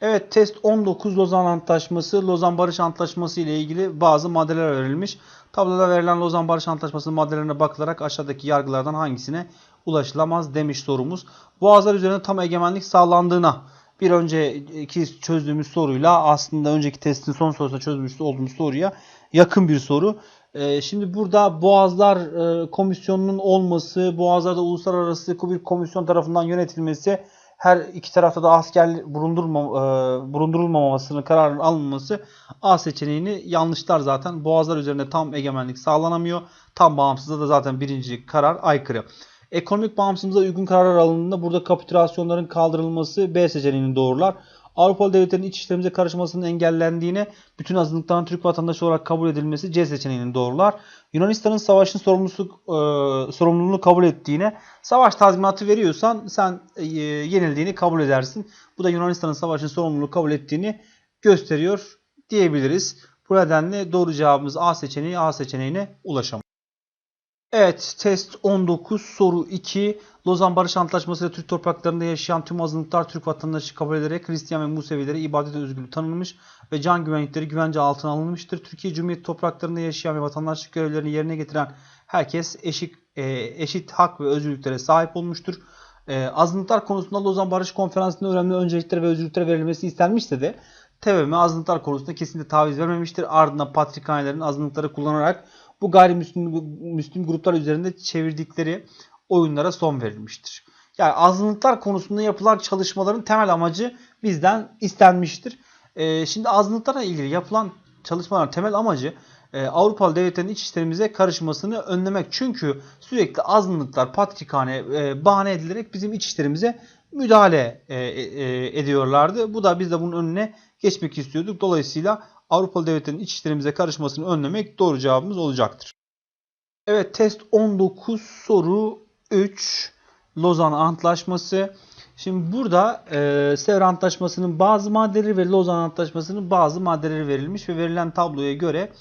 Evet test 19 Lozan Antlaşması, Lozan Barış Antlaşması ile ilgili bazı maddeler verilmiş. Tabloda verilen Lozan Barış Antlaşması'nın maddelerine bakılarak aşağıdaki yargılardan hangisine ulaşılamaz demiş sorumuz. Boğazlar üzerinde tam egemenlik sağlandığına bir önceki çözdüğümüz soruyla aslında önceki testin son sorusunda çözmüş olduğumuz soruya yakın bir soru. Ee, şimdi burada Boğazlar e, Komisyonu'nun olması, Boğazlar'da uluslararası bir komisyon tarafından yönetilmesi, her iki tarafta da asker bulundurma, e, bulundurulmamasının kararının alınması A seçeneğini yanlışlar zaten. Boğazlar üzerinde tam egemenlik sağlanamıyor. Tam bağımsızlığa da zaten birinci karar aykırı. Ekonomik bağımsızlığa uygun kararlar alındığında burada kapitülasyonların kaldırılması B seçeneğini doğrular. Avrupalı devletlerin iç işlerimize karışmasının engellendiğine bütün azınlıkların Türk vatandaşı olarak kabul edilmesi C seçeneğini doğrular. Yunanistan'ın savaşın sorumlusu, e, sorumluluğunu kabul ettiğine savaş tazminatı veriyorsan sen e, yenildiğini kabul edersin. Bu da Yunanistan'ın savaşın sorumluluğunu kabul ettiğini gösteriyor diyebiliriz. Bu nedenle doğru cevabımız A seçeneği A seçeneğine ulaşamaz. Evet, test 19 soru 2. Lozan Barış Antlaşması ile Türk topraklarında yaşayan tüm azınlıklar Türk vatandaşı kabul ederek Hristiyan ve Musevilere ibadet özgürlüğü tanınmış ve can güvenlikleri güvence altına alınmıştır. Türkiye Cumhuriyeti topraklarında yaşayan ve vatandaşlık görevlerini yerine getiren herkes eşit, e, eşit hak ve özgürlüklere sahip olmuştur. E, azınlıklar konusunda Lozan Barış Konferansı'nda önemli önceliklere ve özgürlüklere verilmesi istenmişse de TBMM azınlıklar konusunda kesinlikle taviz vermemiştir. Ardından patrikhanelerin azınlıkları kullanarak bu gayrimüslim gruplar üzerinde çevirdikleri oyunlara son verilmiştir. Yani azınlıklar konusunda yapılan çalışmaların temel amacı bizden istenmiştir. Ee, şimdi azınlıklarla ilgili yapılan çalışmaların temel amacı e, Avrupalı devletlerin iç işlerimize karışmasını önlemek. Çünkü sürekli azınlıklar patrikhane e, bahane edilerek bizim iç işlerimize müdahale e, ediyorlardı. Bu da biz de bunun önüne geçmek istiyorduk. Dolayısıyla Avrupalı devletlerin iç işlerimize karışmasını önlemek doğru cevabımız olacaktır. Evet test 19 soru 3 Lozan Antlaşması. Şimdi burada e, Sevr Antlaşması'nın bazı maddeleri ve Lozan Antlaşması'nın bazı maddeleri verilmiş ve verilen tabloya göre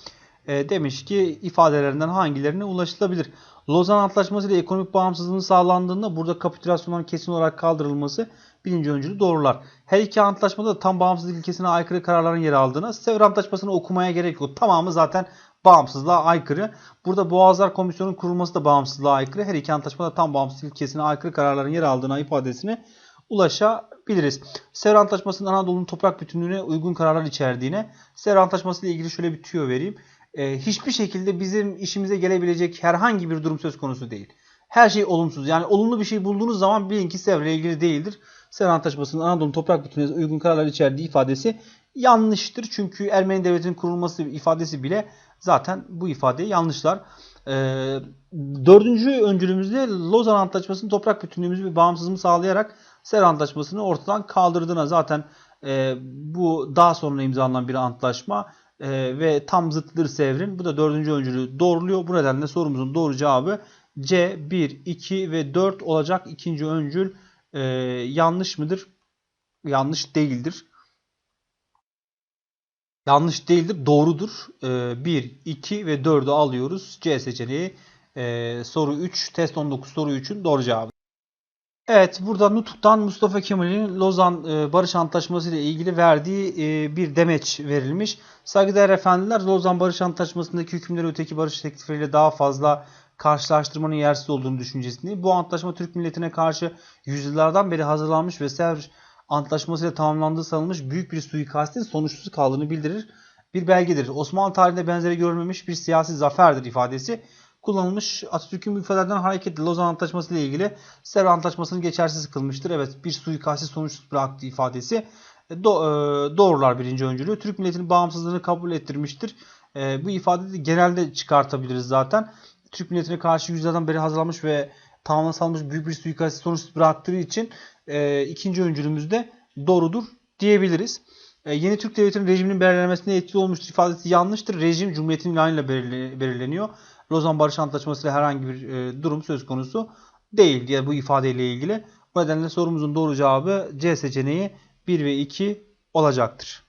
e, demiş ki ifadelerinden hangilerine ulaşılabilir. Lozan Antlaşması ile ekonomik bağımsızlığın sağlandığında burada kapitülasyonların kesin olarak kaldırılması birinci öncülü doğrular. Her iki antlaşmada da tam bağımsızlık ilkesine aykırı kararların yer aldığına Sevr Antlaşması'nı okumaya gerek yok. Tamamı zaten bağımsızlığa aykırı. Burada Boğazlar Komisyonu'nun kurulması da bağımsızlığa aykırı. Her iki antlaşmada tam bağımsızlık ilkesine aykırı kararların yer aldığına ifadesine ulaşabiliriz. Sevr Antlaşması'nın Anadolu'nun toprak bütünlüğüne uygun kararlar içerdiğine, Sevr Antlaşması ile ilgili şöyle bir tüyo vereyim. Ee, hiçbir şekilde bizim işimize gelebilecek herhangi bir durum söz konusu değil. Her şey olumsuz. Yani olumlu bir şey bulduğunuz zaman bilin ki Sevr ile ilgili değildir. Sevr Antlaşması'nın Anadolu'nun toprak bütünlüğüne uygun kararlar içerdiği ifadesi yanlıştır. Çünkü Ermeni devletinin kurulması ifadesi bile zaten bu ifadeyi yanlışlar. Ee, dördüncü öncülümüzde Lozan Antlaşması'nın toprak bütünlüğümüzü ve bağımsızlığımızı sağlayarak Sevr Antlaşması'nı ortadan kaldırdığına zaten e, bu daha sonra imzalanan bir antlaşma e, ve tam zıttıdır Sevr'in. Bu da dördüncü öncülü doğruluyor. Bu nedenle sorumuzun doğru cevabı C 1, 2 ve 4 olacak. İkinci öncül e, yanlış mıdır? Yanlış değildir. Yanlış değildir. Doğrudur. E, 1, 2 ve 4'ü alıyoruz. C seçeneği e, soru 3. Test 19 soru 3'ün doğru cevabı. Evet burada Nutuk'tan Mustafa Kemal'in Lozan e, Barış Antlaşması ile ilgili verdiği e, bir demeç verilmiş. Saygıdeğer efendiler Lozan Barış Antlaşması'ndaki hükümleri öteki barış teklifleriyle daha fazla karşılaştırmanın yersiz olduğunu düşüncesini. Bu antlaşma Türk milletine karşı yüzyıllardan beri hazırlanmış ve Sevr Antlaşması ile tamamlandığı sanılmış büyük bir suikastin sonuçsuz kaldığını bildirir. Bir belgedir. Osmanlı tarihinde benzeri görülmemiş bir siyasi zaferdir ifadesi kullanılmış. Atatürk'ün bu ifadelerden hareketle Lozan Antlaşması ile ilgili Sevr Antlaşması'nı geçersiz kılmıştır. Evet bir suikasti sonuçsuz bıraktığı ifadesi do e, doğrular birinci öncülüğü. Türk milletinin bağımsızlığını kabul ettirmiştir. E, bu ifadeyi de genelde çıkartabiliriz zaten. Türk milletine karşı yüzyıllardan beri hazırlanmış ve tamamlanmış büyük bir suikasti sonuçsuz bıraktığı için e, ikinci öncülümüzde doğrudur diyebiliriz. E, yeni Türk Devleti'nin rejiminin belirlenmesine etkili olmuştur ifadesi yanlıştır. Rejim Cumhuriyet'in ilanıyla belirleniyor. Lozan Barış Antlaşması ile herhangi bir e, durum söz konusu değil diye bu ifadeyle ilgili. Bu nedenle sorumuzun doğru cevabı C seçeneği 1 ve 2 olacaktır.